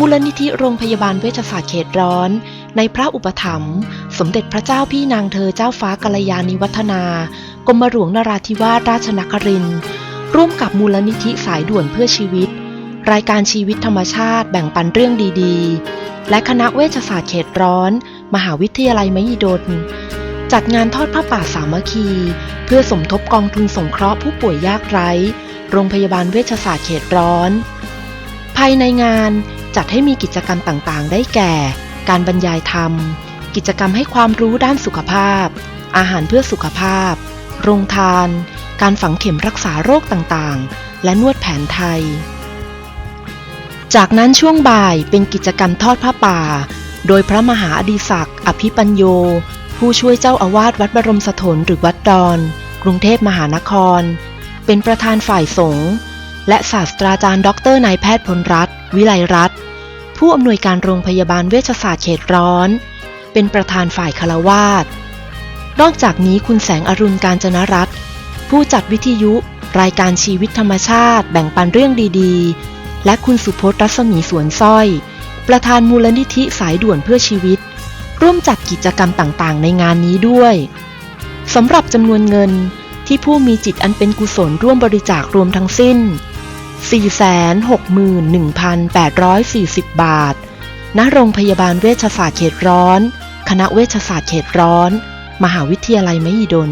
มูลนิธิโรงพยาบาลเวชศาสตร์เขตร้อน ในพระอุปถัมภ์สมเด็จพระเจ้าพี่นางเธอเจ้าฟ้ากัลยาณิวัฒนากรมหลวงนราธิวาสราชนครินร์ร่วมกับมูลนิธิสายด่วนเพื่อชีวิต รายการชีวิตธรรมชาติแบ่งปันเรื่องดีๆ และคณะเวชศาสตร์เขตร้อน มหาวิทยาลัยมหิดลจัดงานทอดผ้าป่าสามัคคี เพื่อสมทบกองทุนสงเคราะห์ผู้ป่วยยากไร้ โรงพยาบาลเวชศาสตร์เขตร้อน ภายในงาน จัดให้มีกิจกรรมต่างๆ ได้แก่ การบรรยายธรรม กิจกรรมให้ความรู้ด้านสุขภาพ อาหารเพื่อสุขภาพ โรงทาน การฝังเข็มรักษาโรคต่างๆ และนวดแผนไทย จากนั้นช่วงบ่ายเป็นกิจกรรมทอดผ้าป่า โดยพระมหาอดีศักดิ์อภิปัญโย ผู้ช่วยเจ้าอาวาสวัดบรมสถนหรือวัดดอน กรุงเทพมหานคร เป็นประธานฝ่ายสงฆ์ และศาสตราจารย์ดรนายแพทย์พลรัตน์วิไลรัตน์ผู้อำนวยการโรงพยาบาลเวชศาสตร์เขตร้อน เป็นประธานฝ่ายคารวาสนอกจากนี้คุณแสงอรุณการจนรัตน์ผู้จัดวิทยุ รายการชีวิตธรรมชาติ แบ่งปันเรื่องดีๆ และคุณสุพจน์รัศมีสวนสร้อย ประธานมูลนิธิสายด่วนเพื่อชีวิต ร่วมจัดกิจกรรมต่างๆ ในงานนี้ด้วยสำหรับจำนวนเงินที่ผู้มีจิตอันเป็นกุศลร่วมบริจาครวมทั้งสิ้น 461,840 บาท ณ โรงพยาบาลเวชศาสตร์เขตร้อน คณะเวชศาสตร์เขตร้อน มหาวิทยาลัยมหิดล